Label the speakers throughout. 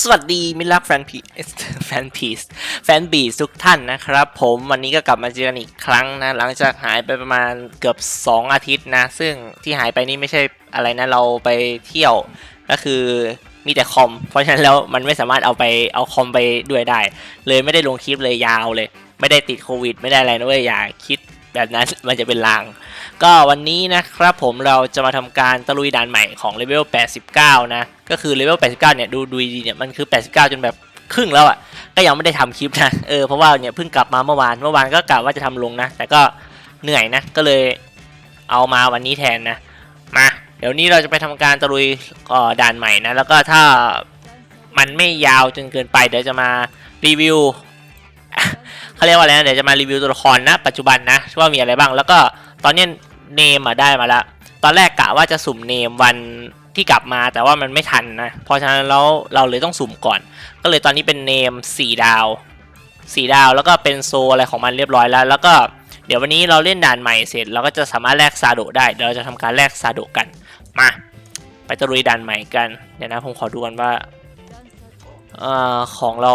Speaker 1: สวัสดีมิตรรักแฟนพีแฟนพีสแฟนบีทุกท่านนะครับ ผมวันนี้ก็กลับมาเจอกันอีกครั้งนะ หลังจากหายไปประมาณเกือบ 2 อาทิตย์นะ ซึ่งที่หายไปนี่ไม่ใช่อะไรนะ เราไปเที่ยวก็คือมีแต่คอม เพราะฉะนั้นแล้วมันไม่สามารถเอาไปเอาคอมไปด้วยได้ เลยไม่ได้ลงคลิปเลยยาวเลย ไม่ได้ติดโควิด ไม่ได้อะไรนะเว้ยอย่าคิด แบบนั้นมันจะเป็นลาง ก็วันนี้นะครับผมเราจะมาทำการตะลุยด่านใหม่ของเลเวล 89 นะ ก็คือเลเวล 89 เนี่ย ดูดูดีๆเนี่ย มันคือ 89 จนแบบครึ่งแล้วอะ่ะ ก็ยังไม่ได้ทำคลิปนะ เออ เพราะว่าเนี่ยเพิ่งกลับมาเมื่อวาน เมื่อวานก็กะว่าจะทำลงนะ แต่ก็เหนื่อยนะ ก็เลยเอามาวันนี้แทนนะ มา เดี๋ยวนี้เราจะไปทำการตะลุยด่านใหม่นะ แล้วก็ถ้ามันไม่ยาวจนเกินไปเดี๋ยวจะมารีวิว เขาเรียกว่าอะไรนะเดี๋ยวจะมารีวิวตัวละครนะปัจจุบันนะว่ามีอะไรบ้าง แล้วก็ตอนนี้เนมอะได้มาแล้วตอนแรกกะว่าจะสุ่มเนมวันที่กลับมาแต่ว่ามันไม่ทันนะเพราะฉะนั้นแล้วเราเลยต้องสุ่มก่อน ก็เลยตอนนี้เป็นเนม 4 ดาว 4 ดาวแล้วก็เป็นโซอะไรของมันเรียบร้อยแล้ว แล้วก็เดี๋ยววันนี้เราเล่นด่านใหม่เสร็จเราก็จะสามารถแลกซาโดได้เดี๋ยวเราจะทำการแลกซาโดกันมาไปตะลุยด่านใหม่กันเดี๋ยวนะผมขอดูกันว่าเอ่อของเรา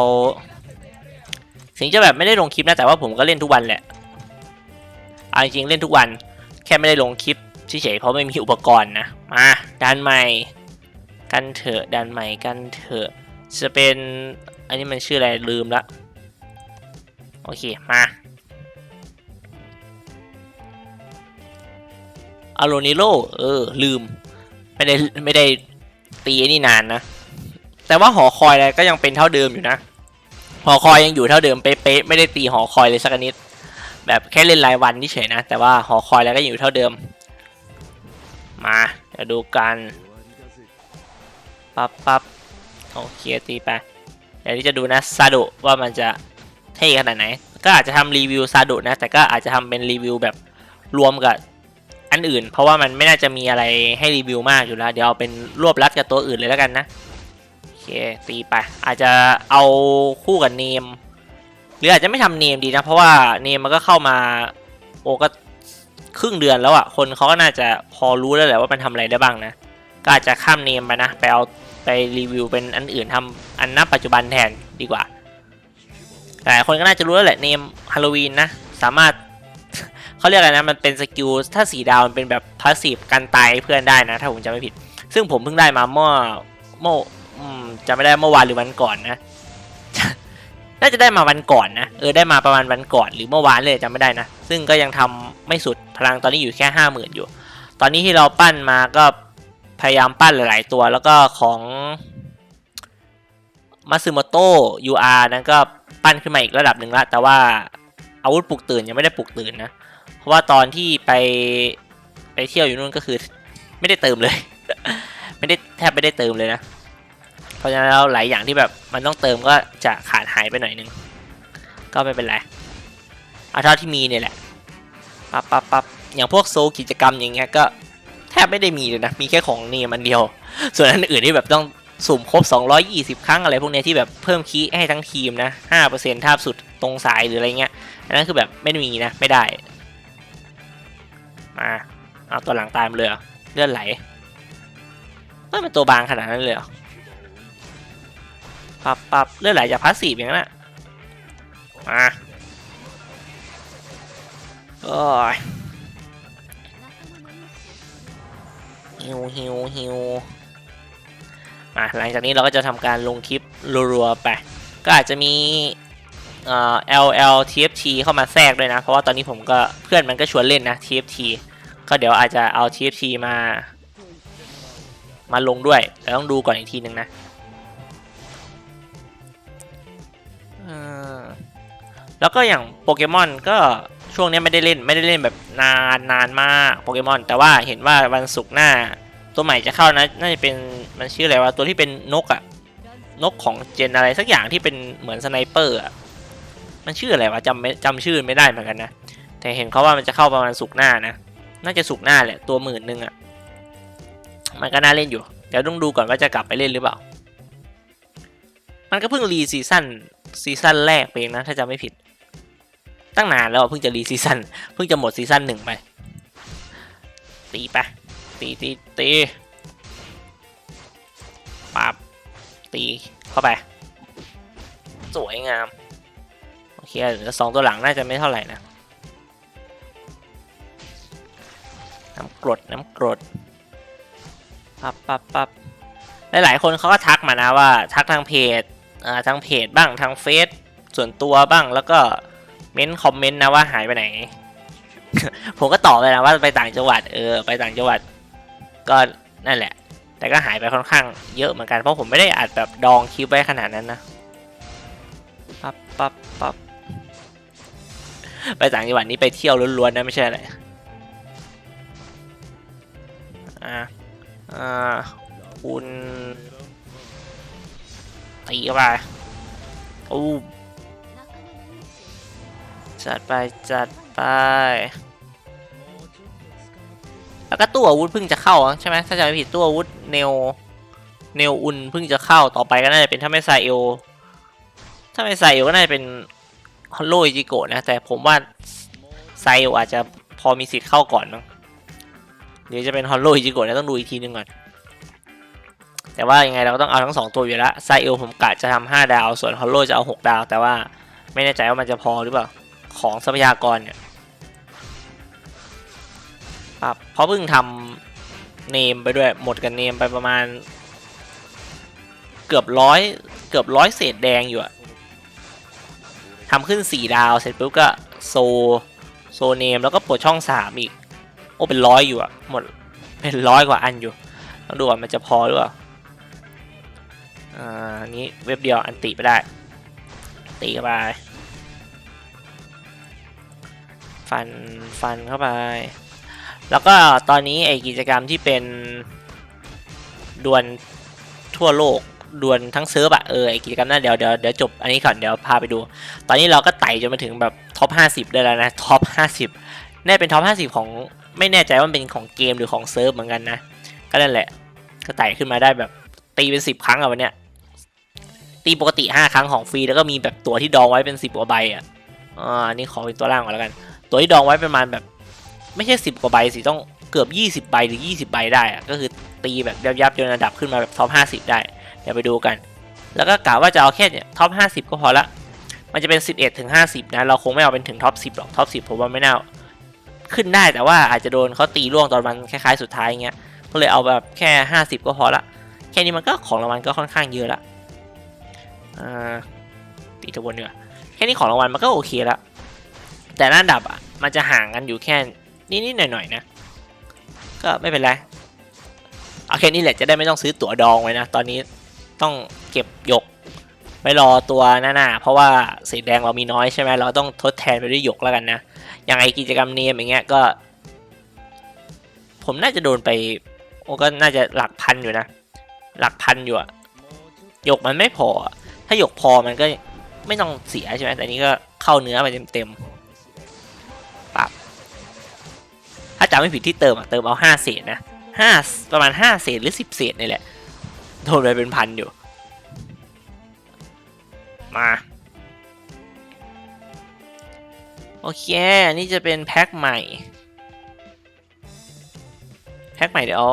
Speaker 1: ถึงจะแบบไม่ได้ลงคลิปนะแต่ว่าผมก็เล่นทุกวันแหละเอาจริงเล่นทุกวัน แค่ไม่ได้ลงคลิปเฉยๆเพราะไม่มีอุปกรณ์นะมาด้านใหม่กันเถอะด้านใหม่กันเถอะจะเป็นอันนี้มันชื่ออะไรลืมละโอเคมาอาโรนิโลเออ ลืม ไม่ได้ ไม่ได้ตีนี่นานนะ แต่ว่าหอคอยอะไรก็ยังเป็นเท่าเดิมอยู่นะ หอคอยยังอยู่เท่าเดิมเป๊ะๆไม่ได้ตีหอคอยเลยสักนิด แบบแค่เล่นรายวันนี่เฉยนะ แต่ว่าหอคอยแล้วก็อยู่เท่าเดิม มาเดี๋ยวดูกันปั๊บปั๊บโอเคตีไปเดี๋ยวนี้จะดูนะซาดุว่ามันจะเท่ขนาดไหน ก็อาจจะทำรีวิวซาดุนะ แต่ก็อาจจะทำเป็นรีวิวแบบรวมกับอันอื่น เพราะว่ามันไม่น่าจะมีอะไรให้รีวิวมากอยู่แล้ว เดี๋ยวเอาเป็นรวบรัดกับตัวอื่นเลยแล้วกันนะ เคตีไป อาจจะเอาคู่กับเนม หรืออาจจะไม่ทำเนมดีนะ เพราะว่าเนมมันก็เข้ามาโอ้ก็ครึ่งเดือนแล้วอะ่ะ คนเขาก็น่าจะพอรู้แล้วแหละว่ามันทำอะไรได้บ้างนะ ก็อาจจะข้ามเนมไปนะ ไปเอาไปรีวิวเป็นอันอื่นทำอันนับปัจจุบันแทนดีกว่าแต่คนก็น่าจะรู้แล้วแหละเนมฮาโลวีนนะ สามารถเขาเรียกอะไรนะ มันเป็นสกิลถ้าสีดาวมันเป็นแบบพาสซีฟกันตายเพื่อนได้นะ ถ้าผมจำไม่ผิด ซึ่งผมเพิ่งได้มาเมื่อเมื่อ อืมจำไม่ได้เมื่อวานหรือวันก่อนนะ น่าจะได้มาวันก่อนนะ เออได้มาประมาณวันก่อนหรือเมื่อวานเลยจำไม่ได้นะ ซึ่งก็ยังทำไม่สุดพลังตอนนี้อยู่แค่ห้าหมื่นอยู่ ตอนนี้ที่เราปั้นมาก็พยายามปั้นหลาย ๆ ตัวแล้วก็ของมาซึโมโตะ UR นั้นก็ปั้นขึ้นมาอีกระดับหนึ่งละ แต่ว่าอาวุธปลุกตื่นยังไม่ได้ปลุกตื่นนะ เพราะว่าตอนที่ไปไปเที่ยวอยู่นู่นก็คือ ไม่ได้เติมเลย ไม่ได้แทบไม่ได้เติมเลยนะ ราะฉะนั้นแล้วหลายอย่างที่แบบมันต้องเติมก็จะขาดหายไปหน่อยนึง ก็ไม่เป็นไรเอาเท่าที่มีเนี่ยแหละปั๊บปั๊บปั๊บอย่างพวกโซกิจกรรมอย่างเงี้ยก็แทบไม่ได้มีเลยนะ มีแค่ของนี่มันเดียว ส่วนอันอื่นที่แบบต้องสุ่มครบ 220 ครั้งอะไรพวกเนี้ยที่แบบเพิ่มคีให้ทั้งทีมนะ 5%ท่าสุดตรงสายหรืออะไรเงี้ย อันนั้นคือแบบไม่มีนะ ไม่ได้ มา เอาตัวหลังตามเลยเหรอเลือดไหลเฮ้ยมันตัวบางขนาดนั้นเลยเหรอ ปับปับเลือดไหลจากพาสซีฟอย่างนั้นอะมาโอ้ยฮิวฮิวฮิวมาหลังจากนี้เราก็จะทำการลงคลิปรัวๆไป ก็อาจจะมีเอ่อ LL TFT เข้ามาแทรกด้วยนะ เพราะว่าตอนนี้ผมก็เพื่อนมันก็ชวนเล่นนะ TFT ก็เดี๋ยวอาจจะเอา TFT มา มาลงด้วยแต่ต้องดูก่อนอีกทีนึงนะ แล้วก็อย่างโปเกมอนก็ช่วงนี้ไม่ได้เล่นไม่ได้เล่นแบบนานนานมากโปเกมอน แต่ว่าเห็นว่าวันศุกร์หน้า ตัวใหม่จะเข้านะน่าจะเป็นมันชื่ออะไรวะตัวที่เป็นนกอะนกของเจนอะไรสักอย่างที่เป็นเหมือนสไนเปอร์อะมันชื่ออะไรวะจำจำชื่อไม่ได้เหมือนกันนะแต่เห็นเขาว่ามันจะเข้าประมาณศุกร์หน้านะน่าจะศุกร์หน้าแหละตัวหมื่นหนึ่งอะมันก็น่าเล่นอยู่เดี๋ยวต้องดูก่อนว่าจะกลับไปเล่นหรือเปล่า มันก็เพิ่งรีซีซั่นซีซั่นแรกเองนะถ้าจำไม่ผิด ตั้งนานแล้วเพิ่งจะรีซีซั่นเพิ่งจะหมดซีซั่นหนึ่งไป ตีไปตีตีตีปับตีเข้าไป สวยงาม โอเคเหลือสองตัวหลังน่าจะไม่เท่าไหร่นะ น้ำกรดน้ำกรดปับปับปับหลายๆคนเขาก็ทักมานะว่า ทักทางเพจอ่าทางเพจบ้างทางเฟซส่วนตัวบ้างแล้วก็ เม้นคอมเมนต์นะว่าหายไปไหน ผมก็ตอบไปนะว่าไปต่างจังหวัดเออไปต่างจังหวัด ก็นั่นแหละ แต่ก็หายไปค่อนข้างเยอะเหมือนกันเพราะผมไม่ได้อัดแบบดองคลิปไว้ขนาดนั้นนะปั๊บปั๊บปั๊บไปต่างจังหวัดนี้ไปเที่ยวล้วนๆนะไม่ใช่อะไรอ่าอ่าคุณตีเข้าไปอู้ จัดไปจัดไป แล้วก็ตัวอาวุธเพิ่งจะเข้าใช่ไหมถ้าจำไม่ผิดตัวอาวุธเนวเนวอุนเพิ่งจะเข้าต่อไปก็น่าจะเป็นถ้าไม่ไซเอลถ้าไม่ไซเอลก็น่าจะเป็นฮอลโลอิจิโกะนะแต่ผมว่าไซเอลอาจจะพอมีสิทธิ์เข้าก่อนมั้งเดี๋ยวจะเป็นฮอลโลอิจิโกะนะต้องดูอีกทีนึงก่อนแต่ว่ายังไงเราก็ต้องเอาทั้งสองตัวอยู่แล้วไซเอลผมกะจะทำห้าดาว ส่วนฮอลโลจะเอาหกดาว แต่ว่าไม่แน่ใจว่ามันจะพอหรือเปล่า ของทรัพยากรเนี่ยครับเพราะเพิ่งทำเนมไปด้วยหมดกันเนมไปประมาณ เกือบร้อยเกือบร้อยเศษแดงอยู่อะทำขึ้นสี่ดาวเสร็จปุ๊บก็โซโซเนมแล้วก็ปลดช่องสามอีก โอ้เป็นร้อยอยู่อะหมดเป็นร้อยกว่าอันอยู่ต้องดูว่ามันจะพอหรือเปล่าอ่าอันนี้เว็บเดียวอันติไปได้ ตีไป ฟันฟันเข้าไป แล้วก็ตอนนี้ไอกิจกรรมที่เป็นดวลทั่วโลกดวลทั้งเซิร์ฟอะเออไอกิจกรรมนั้นเดี๋ยวเดี๋ยวเดี๋ยวจบอันนี้ก่อนเดี๋ยวพาไปดู ตอนนี้เราก็ไต่จนมาถึงแบบท็อป 50 ได้แล้วนะท็อป 50 แน่เป็นท็อป 50 ของไม่แน่ใจว่าเป็นของเกมหรือของเซิร์ฟเหมือนกันนะ ก็นั่นแหละก็ไต่ขึ้นมาได้แบบตีเป็น 10 ครั้งอะวันเนี้ยตีปกติ 5 ครั้งของฟรีแล้วก็มีแบบตัวที่ดองไว้เป็น 10กว่าใบอะอ่านี่ขอเป็นตัวล่างก่อนแล้วกัน ตัวที่ดองไว้ประมาณแบบ ไม่ใช่10กว่าใบสิต้องเกือบ 20 ใบหรือ 20 ใบได้อะก็คือตีแบบยับๆจนระดับขึ้นมาแบบท็อป 50 ได้ เดี๋ยวไปดูกัน แล้วก็กะว่าจะเอาแค่เนี่ยท็อป 50 ก็พอละ มันจะเป็น 11 ถึง 50 นะ เราคงไม่เอาเป็นถึงท็อป 10 หรอก ท็อป 10 ผมว่าไม่น่า ขึ้นได้แต่ว่าอาจจะโดนเขาตีล่วงตอนมันคล้ายๆสุดท้ายเงี้ย ก็เลยเอาแบบแค่ 50 ก็พอละ แค่นี้มันก็ของรางวัลก็ค่อนข้างเยอะละอ่าตีทวนเนื้อแค่นี้ของรางวัลมันก็โอเคแล้ว แต่หน้าดับอะมันจะห่างกันอยู่แค่นิดๆหน่อยๆนะ ก็ไม่เป็นไรเอาแค่นี้แหละจะได้ไม่ต้องซื้อตั๋วดองไว้นะ ตอนนี้ต้องเก็บหยกไม่รอตัวหน้าๆเพราะว่าสีแดงเรามีน้อยใช่ไหมเราต้องทดแทนไปด้วยหยกแล้วกันนะ อย่างไอกิจกรรมเนมอย่างเงี้ยก็ ผมน่าจะโดนไปโอ้ก็น่าจะหลักพันอยู่นะ หลักพันอยู่อะหยกมันไม่พอ ถ้าหยกพอมันก็ไม่ต้องเสียใช่ไหมแต่นนี้ก็เข้าเนื้อไปเต็มๆำไม่ผิดที่เติมอะเติมเอาห้าเศษนะห้าประมาณห้าเศษหรือสิบเศษนี่แหละโดนไปเป็นพันอยู่ มา โอเคอันนี้จะเป็นแพ็คใหม่ แพ็คใหม่เดี๋ยว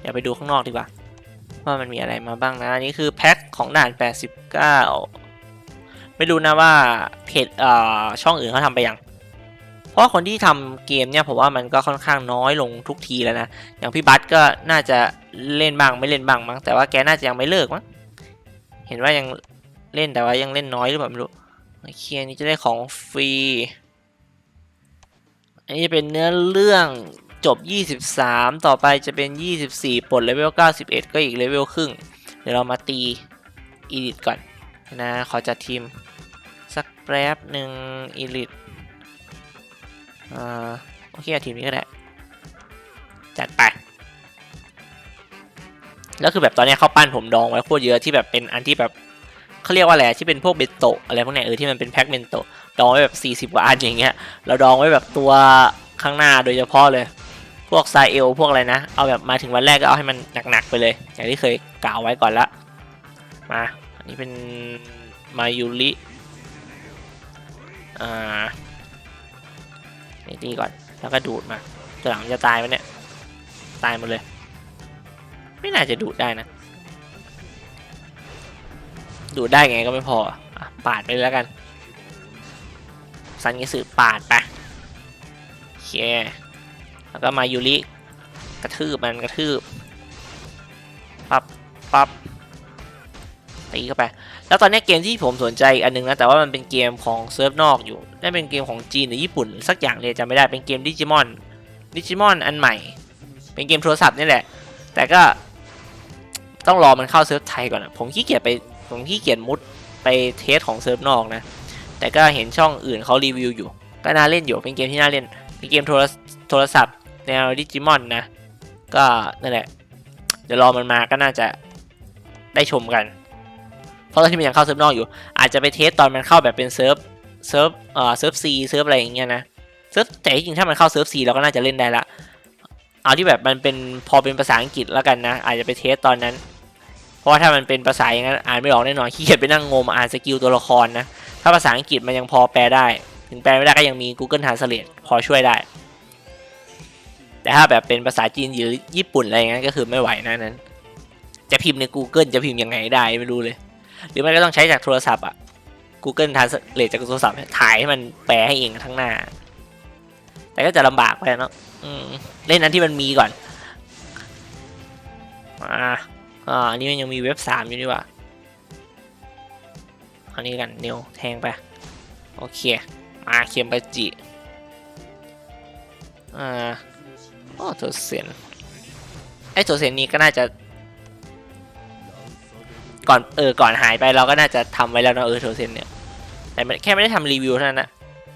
Speaker 1: เดี๋ยวไปดูข้างนอกดีกว่า ว่ามันมีอะไรมาบ้างนะอันนี้คือแพ็คของด่าน 89 ไม่รู้นะว่าเพจอ่อช่องอื่นเขาทำไปยัง เพราะคนที่ทำเกมเนี่ยผมว่ามันก็ค่อนข้างน้อยลงทุกทีแล้วนะ อย่างพี่บัสก็น่าจะเล่นบ้างไม่เล่นบ้างมั้ง แต่ว่าแกน่าจะยังไม่เลิกมั้ง เห็นว่ายังเล่นแต่ว่ายังเล่นน้อยหรือเปล่าไม่รู้โอเคอันนี้จะได้ของฟรี อันนี้เป็นเนื้อเรื่องจบ 23 ต่อไปจะเป็น 24ปลดเลเวล 91 ก็อีกเลเวลครึ่ง เดี๋ยวเรามาตีอีลิทก่อนนะ ขอจัดทีม สักแป๊บหนึ่งอีลิท อ่าโอเคเอาทีมนี้ก็ได้ จัดไป แล้วคือแบบตอนนี้เขาปั้นผมดองไว้โคตรเยอะที่แบบเป็นอันที่แบบเขาเรียกว่าอะไรที่เป็นพวกเบนโตะอะไรพวกเนี้ยเออที่มันเป็นแพ็คเบนโตะดองไว้แบบ 40กว่าอันอย่างเงี้ยเราดองไว้แบบตัวข้างหน้าโดยเฉพาะเลย พวกไซเอลพวกอะไรนะ เอาแบบมาถึงวันแรกก็เอาให้มันหนักๆไปเลย อย่างที่เคยกล่าวไว้ก่อนละมาอันนี้เป็นมายูริอ่า นี่ตีก่อน แล้วก็ดูดมาตัวหลังมันจะตายไหมเนี่ย ตายหมดเลย ไม่น่าจะดูดได้นะ ดูดได้ไงก็ไม่พออะปาดไปเลยแล้วกัน ซันกิสึปาดไปโอเค แล้วก็มายูริกระทืบมันกระทืบ ปับปับ ตีเข้าไป แล้วตอนนี้เกมที่ผมสนใจอีกอันนึงนะ แต่ว่ามันเป็นเกมของเซิร์ฟนอกอยู่นั่นเป็นเกมของจีนหรือญี่ปุ่น สักอย่างเลยจำไม่ได้เป็นเกมดิจิมอนดิจิมอนอันใหม่ เป็นเกมโทรศัพท์นี่แหละ แต่ก็ต้องรอมันเข้าเซิร์ฟไทยก่อนนะผมขี้เกียจไปผมขี้เกียจมุดไปเทสของเซิร์ฟนอกนะ แต่ก็เห็นช่องอื่นเขารีวิวอยู่ ก็น่าเล่นอยู่ เป็นเกมที่น่าเล่น เป็นเกมโทรโทรศัพท์แนวดิจิมอนนะ ก็นั่นแหละ เดี๋ยวรอมันมาก็น่าจะได้ชมกัน เพราะตอนที่มันยังเข้าเซิร์ฟนอกอยู่ อาจจะไปเทสตอนมันเข้าแบบเป็นเซิร์ฟเซิร์ฟเอ่อเซิร์ฟซีเซิร์ฟอะไรอย่างเงี้ยนะเซิร์ฟแต่จริงถ้ามันเข้าเซิร์ฟซีเราก็น่าจะเล่นได้ละเอาที่แบบมันเป็นพอเป็นภาษาอังกฤษแล้วกันนะ อาจจะไปเทสตอนนั้น เพราะว่าถ้ามันเป็นภาษาอย่างนั้นอ่านไม่ออกแน่นอนขี้เกียจไปนั่งงมอ่านสกิลตัวละครนะถ้าภาษาอังกฤษมันยังพอแปลได้ ถึงแปลไม่ได้ก็ยังมี Google Translate พอช่วยได้ แต่ถ้าแบบเป็นภาษาจีนหรือญี่ปุ่นอะไรอย่างนั้นก็คือไม่ไหวนะนั้น จะพิมพ์ใน Google จะพิมพ์ยังไงได้ไม่รู้เลย หรือไม่ก็ต้องใช้จากโทรศัพท์อะ Google Translate จากโทรศัพท์ถ่ายให้มันแปลให้เองทั้งหน้า แต่ก็จะลำบากไปเนาะเล่นอันที่มันมีก่อนอ่าอ่านนี้มันยังมีเว็บสามอยู่นี่หว่าอันนี้กันเนวแทงไป โอเค มาเคียมปจิอ่าโอ้โทเซนไอ้โทเซนนี้ก็น่าจะ ก่อนเออก่อนหายไปเราก็น่าจะทำไว้แล้วเนอะเออโทเซนเนี่ยแต่แค่ไม่ได้ทำรีวิวเท่านั้นนะ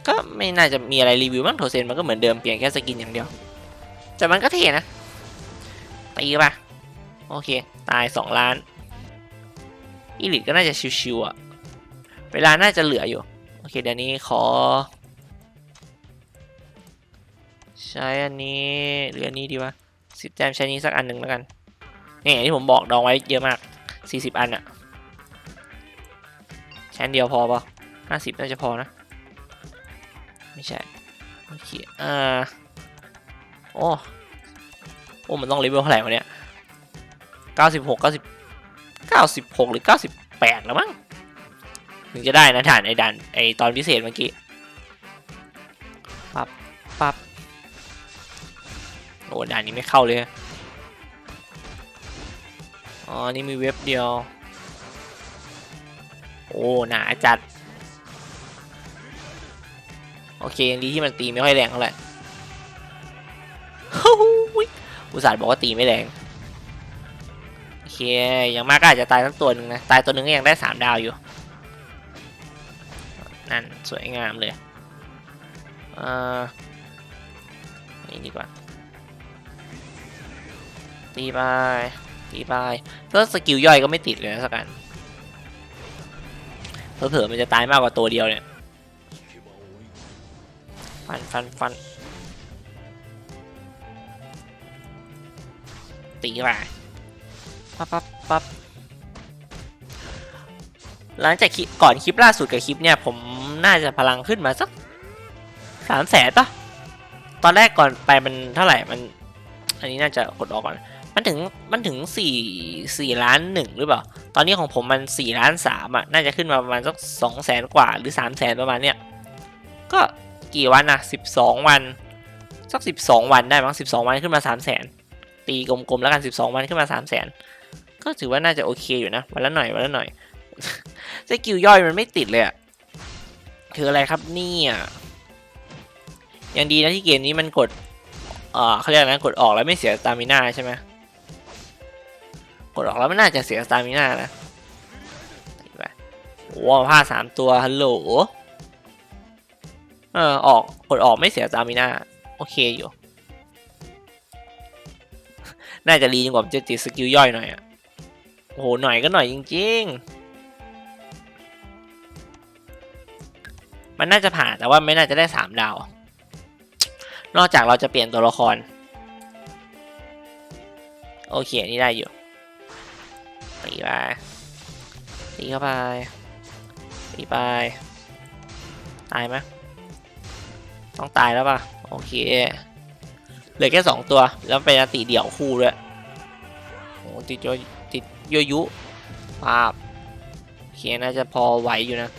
Speaker 1: ก็ไม่น่าจะมีอะไรรีวิวบ้างโทเซนมันก็เหมือนเดิมเปลี่ยนแค่สกินอย่างเดียวแต่มันก็เท่นะตีป่ะโอเค ตายสองล้านอีลิทก็น่าจะชิวๆอะเวลาน่าจะเหลืออยู่ โอเคเดี๋ยวนี้ขอ ใช้อันนี้หรืออันนี้ดีวะสิบแต้มใช้นี้สักอันหนึ่งแล้วกันนี่ที่ผมบอกดองไว้เยอะมาก 40อันอะใช้นเดียวพอปะ50น่าจะพอนะ ไม่ใช่โอเคอ่าโอ้โอ้มันต้องเลเวลเท่าไหร่วะเนี่ย96 90 96หกเก้าสิบเก้าสิบหกหรือ98แล้วมั้งถึงจะได้นะฐานไอ้ด่านไอ้ตอนพิเศษเมื่อกี้ปับปับโอ้ด่านนี้ไม่เข้าเลย อ๋อ นี่มีเว็บเดียว โอ้หนาจัด โอเคยังดีที่มันตีไม่ค่อยแรงเท่าไหร่ฮู้ยอุตส่าห์บอกว่าตีไม่แรง โอเค อย่างมากก็อาจจะตายสักตัวหนึ่งนะ ตายตัวหนึ่งก็ยังได้สามดาวอยู่ นั่น สวยงามเลยเอ่อนี่ดีกว่า ตีไป ตีไปแล้วสกิลย่อยก็ไม่ติดเลยนะสักอันเผลอๆมันจะตายมากกว่าตัวเดียวเนี่ย ฟันฟันฟันตีไปปั๊บปั๊บปั๊บหลังจากก่อนคลิปล่าสุดกับคลิปเนี่ย ผมน่าจะพลังขึ้นมาสักสามแสนปะตอนแรกก่อนไปมันเท่าไหร่มัน อันนี้น่าจะกดออกก่อน มันถึงมันถึงสี่สี่ล้านหนึ่งหรือเปล่า ตอนนี้ของผมมันสี่ล้านสามอะ น่าจะขึ้นมาประมาณสักสองแสนกว่าหรือสามแสนประมาณเนี้ย ก็กี่วันนะสิบสองวัน สักสิบสองวันได้มั้งสิบสองวันขึ้นมาสามแสนตีกลมๆแล้วกันสิบสองวันขึ้นมาสามแสนก็ถือว่าน่าจะโอเคอยู่นะ วันละหน่อยวันละหน่อยสกิลย่อยมันไม่ติดเลยอะคืออะไรครับเนี่ยยังดีนะที่เกมนี้มันกด เอ่อเขาเรียกอะไรนะกดออกแล้วไม่เสียสตามิน่าใช่ไหม กดออกแล้วไม่น่าจะเสียสตามิน่านะว้าวผ้าสามตัวฮัลโหลเออออกกดออกไม่เสียสตามิน่าโอเคอยู่ น่าจะรีจนกว่าจะติดสกิลย่อยหน่อยอะโอ้โหหน่อยก็หน่อยจริง ๆมันน่าจะผ่านแต่ว่าไม่น่าจะได้สามดาว นอกจากเราจะเปลี่ยนตัวละคร โอเค นี่ได้อยู่ ตีไปตีเข้าไปตีไป ตายไหมต้องตายแล้วป่ะ โอเค เหลือแค่สองตัว แล้วเป็นอติเดี่ยวคู่ด้วยโอ้ติดโยติดโยยุปาบโอเคน่าจะพอไหวอยู่นะ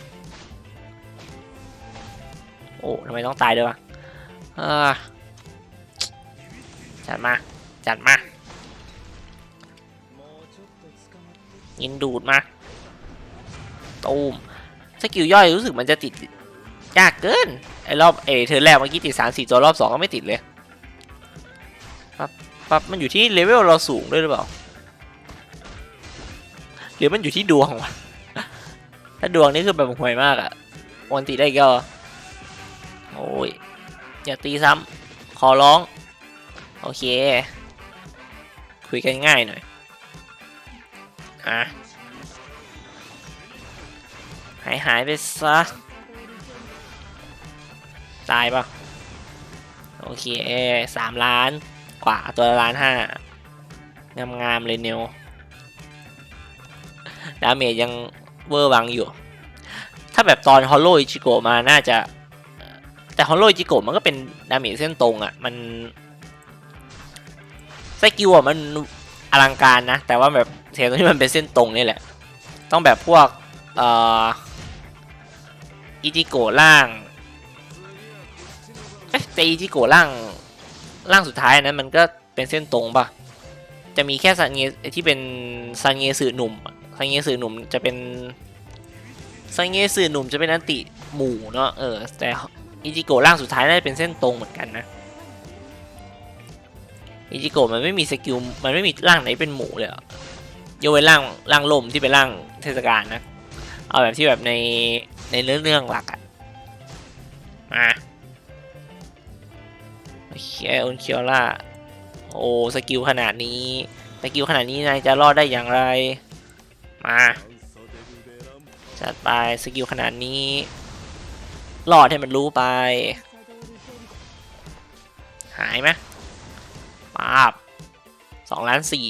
Speaker 1: โอ้ทำไมต้องตายด้วยวะจัดมา จัดมา ยินดูดมาตูมสกิลย่อยรู้สึกมันจะติดยากเกิน ไอ้รอบเอเธอแรกเมื่อกี้ติดสามสี่ตัวรอบสองก็ไม่ติดเลยปั๊บปั๊บมันอยู่ที่เลเวลเราสูงด้วยหรือเปล่าหรือมันอยู่ที่ดวงวะถ้าดวงนี่คือแบบห่วยมากอะวันติได้ก็โอ้ยอย่าตีซ้ำขอร้อง โอเค คุยกันง่ายหน่อย อะหายหายไปซะ ตายปะโอเคสามล้านกว่าตัวละล้านห้างามงามๆเลยเนวดาเมจยังเวอร์วังอยู่ ถ้าแบบตอนฮอลโลอิจิโกมาน่าจะ แต่ฮอลโลอิจิโกมันก็เป็นดาเมจเส้นตรงอะ่ะ มันสกิลอะมันอลังการนะ แต่ว่าแบบ เสียตรงที่มันเป็นเส้นตรงนี่แหละ ต้องแบบพวกเอ่ออิจิโกล่างเอ๊ะแต่อิจิโกล่างล่างสุดท้ายนั้นมันก็เป็นเส้นตรงปะจะมีแค่ซันเงที่เป็นซันเงสื่อหนุ่มซันเงสื่อหนุ่มจะเป็นซันเงสื่อหนุ่มจะเป็นอันติหมู่เนาะเออแต่อิจิโกล่างสุดท้ายน่าจะเป็นเส้นตรงเหมือนกันนะอิจิโกมันไม่มีสกิลมันไม่มีร่างไหนเป็นหมู่เลยอะ ยกเว้นร่างร่างลมที่เป็นร่างเทศกาลนะ เอาแบบที่แบบในในเรื่องเรื่องหลักอะมาโอเคอุนเคียวล่าโอ้สกิลขนาดนี้สกิลขนาดนี้นายจะรอดได้อย่างไร มาจัดไปสกิลขนาดนี้รอดให้มันรู้ไป หายไหมปาบสองล้านสี่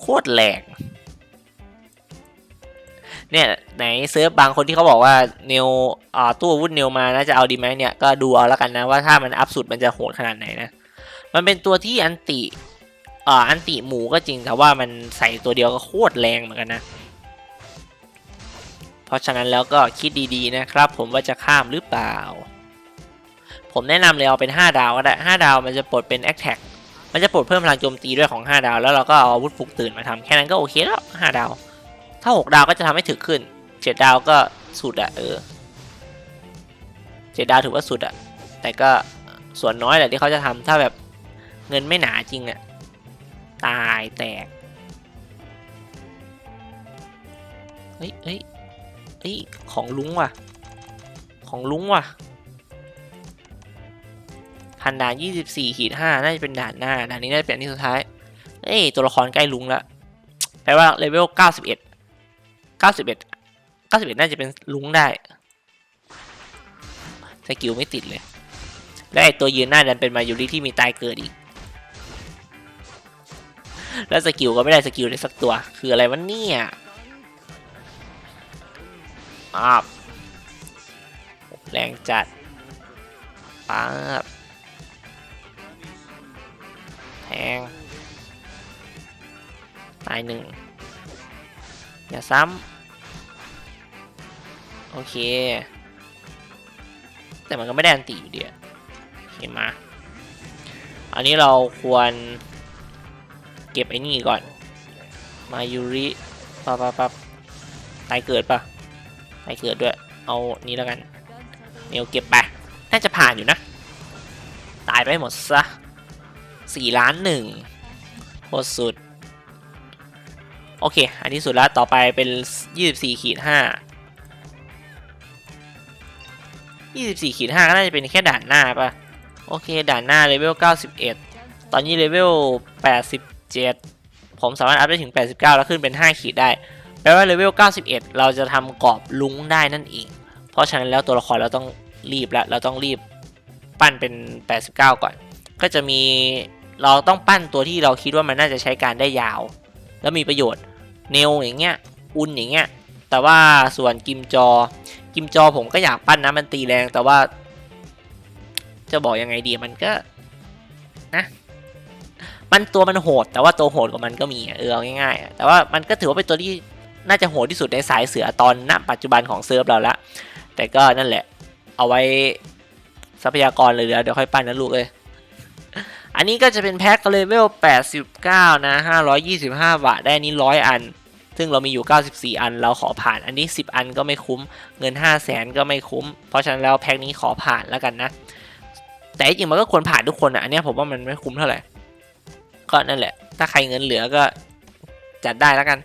Speaker 1: โคตรแรงเนี่ยไหนเซิร์ฟบางคนที่เขาบอกว่าเนวอ่าตู้วุธเนวมานะจะเอาดีไหมเนี่ยก็ดูเอาแล้วกันนะว่าถ้ามันอัพสุดมันจะโหดขนาดไหนนะ มันเป็นตัวที่อันติอ่าอันติหมูก็จริงแต่ว่ามันใส่ตัวเดียวก็โคตรแรงเหมือนกันนะ เพราะฉะนั้นแล้วก็คิดดีๆนะครับ ผมว่าจะข้ามหรือเปล่า ผมแนะนำเลยเอาเป็น 5 ดาวก็ได้ 5 ดาวมันจะปลดเป็น a อ t แท c มันจะปลดเพิ่มพลังโจมตีด้วยของ 5 ดาว แล้วเราก็เอาอาวุธปลุกตื่นมาทำแค่นั้นก็โอเคแล้ว 5 ดาว ถ้า 6 ดาวก็จะทำให้ถึกขึ้น 7 ดาวก็สุดอะเออ 7 ดาวถือว่าสุดอะแต่ก็ส่วนน้อยแหละที่เขาจะทำถ้าแบบเงินไม่หนาจริงอะตายแตก เฮ้ยเฮ้ยเฮ้ยของลุงว่ะ ของลุงว่ะ พันด่าน24ขีด5น่าจะเป็นด่านหน้าด่านนี้น่าจะเป็นอันที่สุดท้ายเอ้ยตัวละครใกล้ลุงแล้วแปลว่าเลเวล91 91 91น่าจะเป็นลุงได้สกิลไม่ติดเลย และไอตัวยืนหน้าดันเป็นมายูริที่มีตายเกิดอีกแล้วสกิลก็ไม่ได้สกิลเลยสักตัว คืออะไรวะเนี่ยอาบแรงจัดป๊าบ ง ตายหนึ่งอย่าซ้ำ โอเค แต่มันก็ไม่ได้อันตีอยู่ดีอะโอเคมา อันนี้เราควรเก็บไอ้นี่ก่อน มายูริปั๊บปั๊บปั๊บตายเกิดปะตายเกิดด้วย เอานี้แล้วกันเนวเก็บไป น่าจะผ่านอยู่นะ ตายไปหมดซะ สี่ล้านหนึ่งโคตรสุด โอเค อันนี้สุดแล้วต่อไปเป็น24ขีด5 24ขีด5ก็น่าจะเป็นแค่ด่านหน้าปะโอเค ด่านหน้าเลเวล91ตอนนี้เลเวล87ผมสามารถอัพได้ถึง 89 แล้วขึ้นเป็น 5 ขีดได้ แปลว่าเลเวล 91 เราจะทำกรอบลุงได้นั่นเอง เพราะฉะนั้นแล้วตัวละครเราต้องรีบแล้ว เราต้องรีบปั้นเป็น 89 ก่อน ก็จะมี เราต้องปั้นตัวที่เราคิดว่ามันน่าจะใช้การได้ยาว แล้วมีประโยชน์เนลอย่างเงี้ยอุนอย่างเงี้ยแต่ว่าส่วนกิมจอ กิมจอผมก็อยากปั้นนะมันตีแรงแต่ว่า จะบอกยังไงดีมันก็นะมันตัวมันโหด แต่ว่าตัวโหดกว่ามันก็มีเออเอาง่ายๆแต่ว่ามันก็ถือว่าเป็นตัวที่น่าจะโหดที่สุดในสายเสือตอนณปัจจุบันของเซิร์ฟเราละแต่ก็นั่นแหละ เอาไว้ทรัพยากรเลยเดี๋ยวเดี๋ยวค่อยปั้นนะลูกเอ้ย อันนี้ก็จะเป็นแพ็คเลเวล 89 นะ 525 บาท ได้นี้ 100 อัน ซึ่งเรามีอยู่ 94 อัน เราขอผ่าน อันนี้ 10 อันก็ไม่คุ้ม เงิน 5 0 0แสนก็ไม่คุ้ม เพราะฉะนั้นแล้วแพ็คนี้ขอผ่านแล้วกันนะ แต่จริงๆมันก็ควรผ่านทุกคนอะอันเนี้ยผมว่ามันไม่คุ้มเท่าไหร่ ก็นั่นแหละ ถ้าใครเงินเหลือก็จัดได้แล้วกัน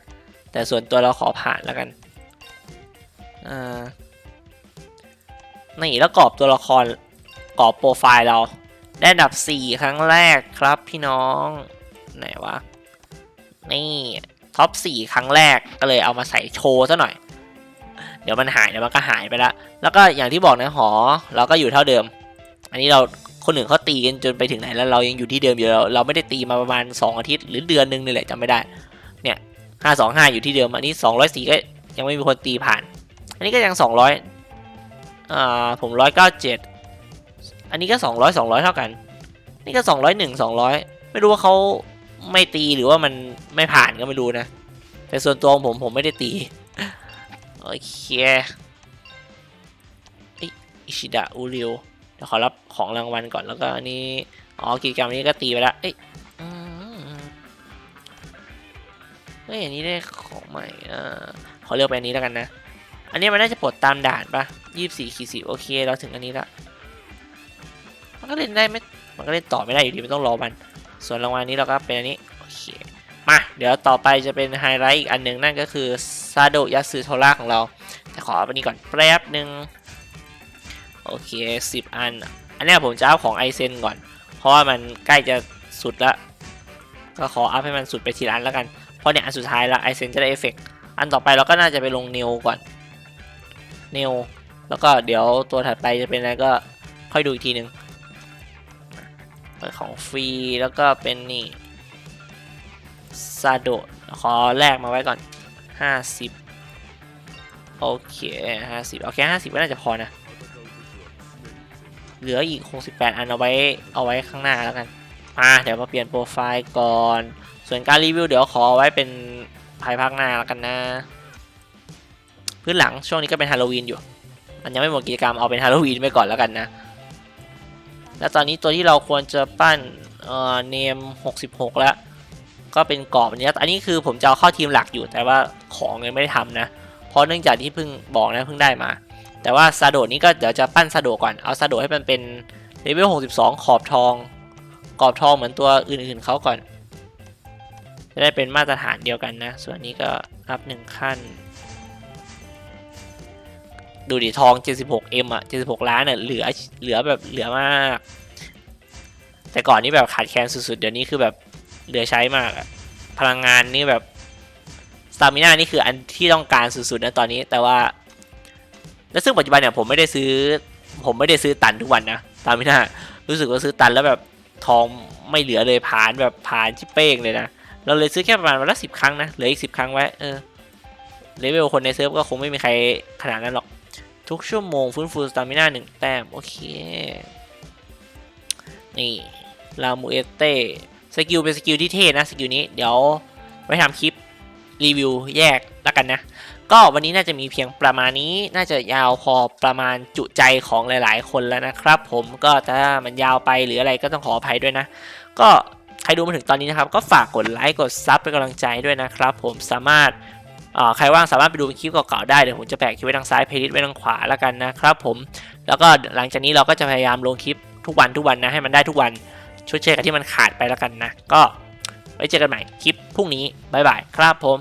Speaker 1: แต่ส่วนตัวเราขอผ่านแล้วกันอ่านี่แล้วกรอบตัวละครกรอบโปรไฟล์เรา ได้อันดับ 4 ครั้งแรกครับพี่น้อง ไหนวะ นี่ท็อป 4 ครั้งแรกก็เลยเอามาใส่โชว์ซะหน่อย เดี๋ยวมันหายเดี๋ยวมันก็หายไปละ แล้วก็อย่างที่บอกนะหอ เราก็อยู่เท่าเดิม อันนี้เราคนอื่นเขาตีกันจนไปถึงไหนแล้วเรายังอยู่ที่เดิมอยู่เราเราไม่ได้ตีมาประมาณ 2 อาทิตย์ หรือเดือนหนึงนี่แหละจำไม่ได้ เนี่ยห้าสองห้าอยู่ที่เดิม อันนี้สองร้อยสี่ก็ยังไม่มีคนตีผ่าน อันนี้ก็ยังสองร้อยอ่าผมร้อยเก้าเจ็ด อันนี้ก็สองร้อยสองร้อยเท่ากัน นี่ก็สองร้อยหนึ่งสองร้อยไม่รู้ว่าเขาไม่ตีหรือว่ามันไม่ผ่านก็ไม่รู้นะ แต่ส่วนตัวของผมผมไม่ได้ตี โอเคเอ้ยอิชิดะอูริวเดี๋ยวขอรับของรางวัลก่อนแล้วก็อันนี้ อ๋อ กิจกรรมนี้ก็ตีไปแล้วเอ้ยเฮ้ยอันนี้ได้ของใหม่อ่าขอเลือกไปอันนี้แล้วกันนะ อันนี้มันน่าจะปลดตามด่านปะยี่สี่ขีดสิบโอเค เราถึงอันนี้ละ มันก็เล่นได้ไม่ มันก็เล่นต่อไม่ได้อยู่ดีมันต้องรอมัน ส่วนรางวัลนี้เราก็เป็นอันนี้โอเคมา เดี๋ยวต่อไปจะเป็นไฮไลท์อีกอันหนึ่งนั่นก็คือซาโดยัสึโทระของเรา แต่ขออันนี้ก่อนแป๊บหนึ่งโอเคสิบอัน อันนี้ผมจะเอาของไอเซนก่อน เพราะว่ามันใกล้จะสุดละ ก็ขออัพให้มันสุดไปทีละอันแล้วกัน เพราะเนี่ยอันสุดท้ายละไอเซนจะได้เอฟเฟกต์อันต่อไปเราก็น่าจะไปลงเนวก่อน เนวแล้วก็เดี๋ยวตัวถัดไปจะเป็นอะไรก็ค่อยดูอีกทีหนึ่ง เปิดของฟรีแล้วก็เป็นนี่ซาโดขอแลกมาไว้ก่อน 50 โอเค 50โอเค50 ก็น่าจะพอนะ เหลืออีก 68 อันเอาไว้ เอาไว้ข้างหน้าแล้วกันมาเดี๋ยวมาเปลี่ยนโปรไฟล์ก่อน ส่วนการรีวิวเดี๋ยวขอไว้เป็นภายภาคหน้าแล้วกันนะ พื้นหลังช่วงนี้ก็เป็นฮาโลวีนอยู่ มันยังไม่หมดกิจกรรมเอาเป็นฮาโลวีนไปก่อนแล้วกันนะ แล้วตอนนี้ตัวที่เราควรจะปั้นเอ่อเนม 66 แล้ว ก็เป็นกรอบอันนี้อันนี้คือผมจะเอาเข้าทีมหลักอยู่แต่ว่าของยังไม่ได้ทำนะ เพราะเนื่องจากที่เพิ่งบอกนะเพิ่งได้มา แต่ว่าซาโดนี้ก็เดี๋ยวจะปั้นซาโดก่อนเอาซาโดให้มันเป็นเลเวล 62 ขอบทอง กรอบทองเหมือนตัวอื่นๆเขาก่อน จะได้เป็นมาตรฐานเดียวกันนะ ส่วนนี้ก็อัพหนึ่งขั้น ดูดิทอง 76M อะ 76 ล้านอะเหลือเหลือแบบเหลือมาก แต่ก่อนนี้แบบขาดแคลนสุดๆ เดี๋ยวนี้คือแบบเหลือใช้มากอะพลังงานนี่แบบสตามิน่านี่คืออันที่ต้องการสุดๆนะตอนนี้ แต่ว่า แล้วซึ่งปัจจุบันเนี่ยผมไม่ได้ซื้อ ผมไม่ได้ซื้อตันทุกวันนะสตามิน่ารู้สึกว่าซื้อตันแล้วแบบทองไม่เหลือเลยผ่านแบบผ่านชิปเป้งเลยนะเราเลยซื้อแค่ประมาณวันละสิบครั้งนะเหลืออีกสิบครั้งไว้เออเลเวลคนในเซิร์ฟก็คงไม่มีใครขนาดนั้นหรอก ทุกชั่วโมงฟื้นฟูสตามิน่าหนึ่งแต้ม โอเค นี่ลามูเอเต้สกิลเป็นสกิลที่เท่นะสกิลนี้เดี๋ยวไว้ทำคลิปรีวิวแยกแล้วกันนะ ก็วันนี้น่าจะมีเพียงประมาณนี้ น่าจะยาวพอประมาณจุใจของหลาย ๆ คนแล้วนะครับ ผมก็ถ้ามันยาวไปหรืออะไรก็ต้องขออภัยด้วยนะ ก็ใครดูมาถึงตอนนี้นะครับ ก็ฝากกดไลค์กดซับเป็นกำลังใจด้วยนะครับ ผมสามารถ ใครว่างสามารถไปดูคลิปเก่าๆได้ เดี๋ยวผมจะแปะคลิปไว้ทางซ้ายเพลย์ลิสต์ไว้ทางขวาแล้วกันนะครับผม แล้วก็หลังจากนี้เราก็จะพยายามลงคลิปทุกวันทุกวันนะให้มันได้ทุกวันชดเชยกับที่มันขาดไปแล้วกันนะ ก็ไว้เจอกันใหม่คลิปพรุ่งนี้บ๊ายบายครับผม